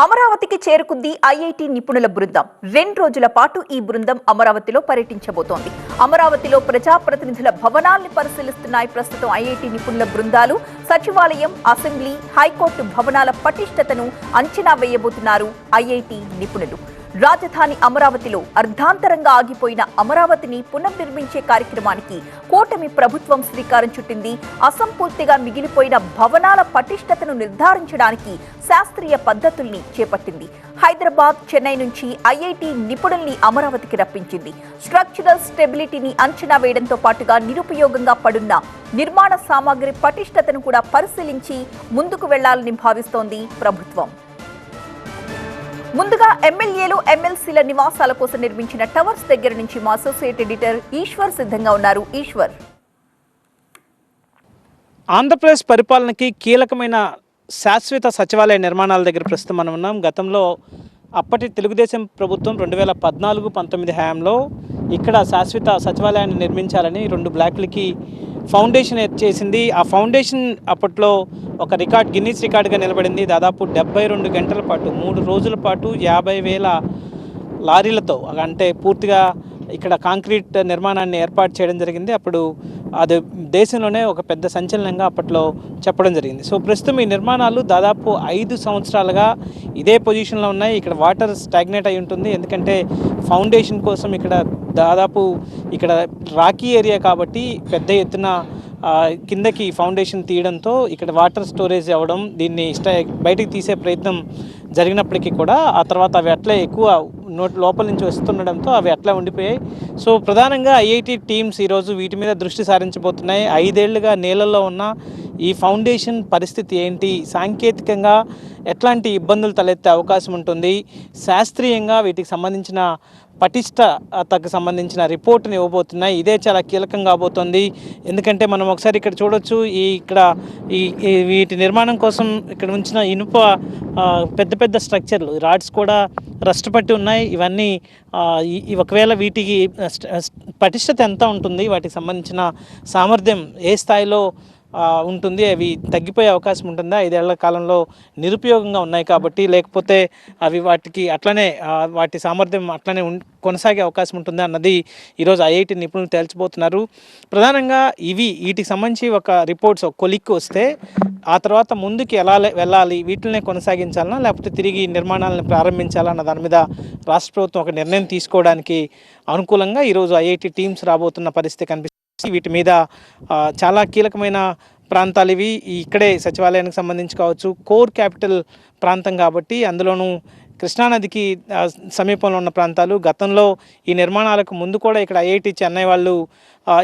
అమరావతికి చేరుకుంది ఐఐటి నిపుణుల బృందం. రెండు రోజుల పాటు ఈ బృందం అమరావతిలో పర్యటించబోతోంది. అమరావతిలో ప్రజాప్రతినిధుల భవనాల్ని పరిశీలిస్తున్నాయి ప్రస్తుతం ఐఐటి నిపుణుల బృందాలు. సచివాలయం అసెంబ్లీ హైకోర్టు భవనాల పటిష్టతను అంచనా వేయబోతున్నారు ఐఐటి నిపుణులు. రాజధాని అమరావతిలో అర్ధాంతరంగా ఆగిపోయిన అమరావతిని పునర్నిర్మించే కార్యక్రమానికి కూటమి ప్రభుత్వం శ్రీకారం చుట్టింది. అసంపూర్తిగా మిగిలిపోయిన భవనాల పటిష్టతను నిర్ధారించడానికి శాస్త్రీయ పద్ధతుల్ని చేపట్టింది. హైదరాబాద్ చెన్నై నుంచి ఐఐటి నిపుణుల్ని అమరావతికి రప్పించింది. స్ట్రక్చరల్ స్టెబిలిటీని అంచనా వేయడంతో పాటుగా నిరుపయోగంగా పడున్న నిర్మాణ సామాగ్రి పటిష్టతను కూడా పరిశీలించి ముందుకు వెళ్ళాలని భావిస్తోంది ప్రభుత్వం. ముందుగా ఎమ్మెల్యేలు ఎమ్మెల్సీల నివాసాల కోసం నిర్మించిన టవర్స్ దగ్గర నుంచి మా అసోసియేట్ ఎడిటర్ ఈశ్వర్ సిద్ధంగా ఉన్నారు. ఈశ్వర్. ఆంధ్రప్రదేశ్ పరిపాలనకి కీలకమైన శాశ్వత సచివాలయ నిర్మాణాల దగ్గర ప్రస్తుతం మనం ఉన్నాం. గతంలో అప్పటి తెలుగుదేశం ప్రభుత్వం రెండు వేల పద్నాలుగు పంతొమ్మిది హయాంలో ఇక్కడ శాశ్వత సచివాలయాన్ని నిర్మించాలని రెండు బ్లాక్లకి ఫౌండేషన్ చేసింది. ఆ ఫౌండేషన్ అప్పట్లో ఒక రికార్డ్ గిన్నీస్ రికార్డుగా నిలబడింది. దాదాపు డెబ్బై రెండు గంటల పాటు మూడు రోజుల పాటు యాభై వేల లారీలతో అంటే పూర్తిగా ఇక్కడ కాంక్రీట్ నిర్మాణాన్ని ఏర్పాటు చేయడం జరిగింది. అప్పుడు అది దేశంలోనే ఒక పెద్ద సంచలనంగా అప్పట్లో చెప్పడం జరిగింది. సో ప్రస్తుతం ఈ నిర్మాణాలు దాదాపు ఐదు సంవత్సరాలుగా ఇదే పొజిషన్లో ఉన్నాయి. ఇక్కడ వాటర్ స్టాగ్నేట్ అయి ఉంటుంది. ఎందుకంటే ఫౌండేషన్ కోసం ఇక్కడ దాదాపు ఇక్కడ రాకీ ఏరియా కాబట్టి పెద్ద ఎత్తున కిందకి ఫౌండేషన్ తీయడంతో ఇక్కడ వాటర్ స్టోరేజ్ అవ్వడం దీన్ని ఇష్ట బయటికి తీసే ప్రయత్నం జరిగినప్పటికీ కూడా ఆ తర్వాత అవి అట్లే ఎక్కువ నోట్ లోపల నుంచి వస్తుండడంతో అవి అట్లా ఉండిపోయాయి. సో ప్రధానంగా ఐఐటి టీమ్స్ ఈరోజు వీటి మీద దృష్టి సారించబోతున్నాయి. ఐదేళ్ళుగా నీళ్ళల్లో ఉన్న ఈ ఫౌండేషన్ పరిస్థితి ఏంటి? సాంకేతికంగా ఎట్లాంటి ఇబ్బందులు తలెత్తే అవకాశం ఉంటుంది? శాస్త్రీయంగా వీటికి సంబంధించిన పటిష్టతకు సంబంధించిన రిపోర్ట్ని ఇవ్వబోతున్నాయి. ఇదే చాలా కీలకం కాబోతోంది. ఎందుకంటే మనం ఒకసారి ఇక్కడ చూడొచ్చు ఈ ఇక్కడ ఈ వీటి నిర్మాణం కోసం ఇక్కడ ఉంచిన ఇనుప పెద్ద పెద్ద స్ట్రక్చర్లు రాడ్స్ కూడా రస్ట్ పట్టి ఉన్నాయి. ఇవన్నీ ఒకవేళ వీటికి పటిష్టత ఎంత ఉంటుంది? వాటికి సంబంధించిన సామర్థ్యం ఏ స్థాయిలో ఉంటుంది. అవి తగ్గిపోయే అవకాశం ఉంటుందా? ఐదేళ్ళ కాలంలో నిరుపయోగంగా ఉన్నాయి కాబట్టి లేకపోతే అవి వాటికి అట్లనే వాటి సామర్థ్యం అట్లనే కొనసాగే అవకాశం ఉంటుందా అన్నది ఈరోజు ఐఐటి నిపుణులు తేల్చబోతున్నారు. ప్రధానంగా ఇవి వీటికి సంబంధించి ఒక రిపోర్ట్స్ ఒక కొలిక్కి వస్తే ఆ తర్వాత ముందుకు ఎలా వెళ్ళాలి వీటినే కొనసాగించాలన్నా లేకపోతే తిరిగి నిర్మాణాలను ప్రారంభించాలా అన్న దాని మీద రాష్ట్ర ప్రభుత్వం ఒక నిర్ణయం తీసుకోవడానికి అనుకూలంగా ఈరోజు ఐఐటి టీమ్స్ రాబోతున్న పరిస్థితి కనిపిస్తుంది. వీటి మీద చాలా కీలకమైన ప్రాంతాలు ఇవి. ఇక్కడే సచివాలయానికి సంబంధించి కావచ్చు కోర్ క్యాపిటల్ ప్రాంతం కాబట్టి అందులోనూ కృష్ణానదికి సమీపంలో ఉన్న ప్రాంతాలు. గతంలో ఈ నిర్మాణాలకు ముందు కూడా ఇక్కడ ఐఐటి చెన్నై వాళ్ళు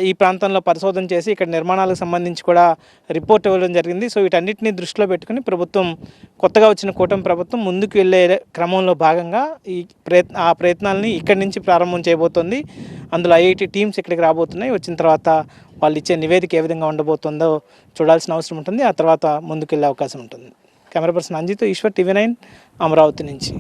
ఈ ప్రాంతంలో పరిశోధన చేసి ఇక్కడ నిర్మాణాలకు సంబంధించి కూడా రిపోర్ట్ ఇవ్వడం జరిగింది. సో వీటన్నిటిని దృష్టిలో పెట్టుకుని ప్రభుత్వం కొత్తగా వచ్చిన కూటమి ప్రభుత్వం ముందుకు వెళ్ళే క్రమంలో భాగంగా ఈ ప్రయత్న ఆ ప్రయత్నాలని ఇక్కడి నుంచి ప్రారంభం చేయబోతోంది. అందులో ఐఐటి టీమ్స్ ఇక్కడికి రాబోతున్నాయి. వచ్చిన తర్వాత వాళ్ళు ఇచ్చే నివేదిక ఏ విధంగా ఉండబోతుందో చూడాల్సిన అవసరం ఉంటుంది. ఆ తర్వాత ముందుకెళ్ళే అవకాశం ఉంటుంది. కెమెరా పర్సన్ అంజితో ఈశ్వర్ టీవీ నైన్ అమరావతి నుంచి.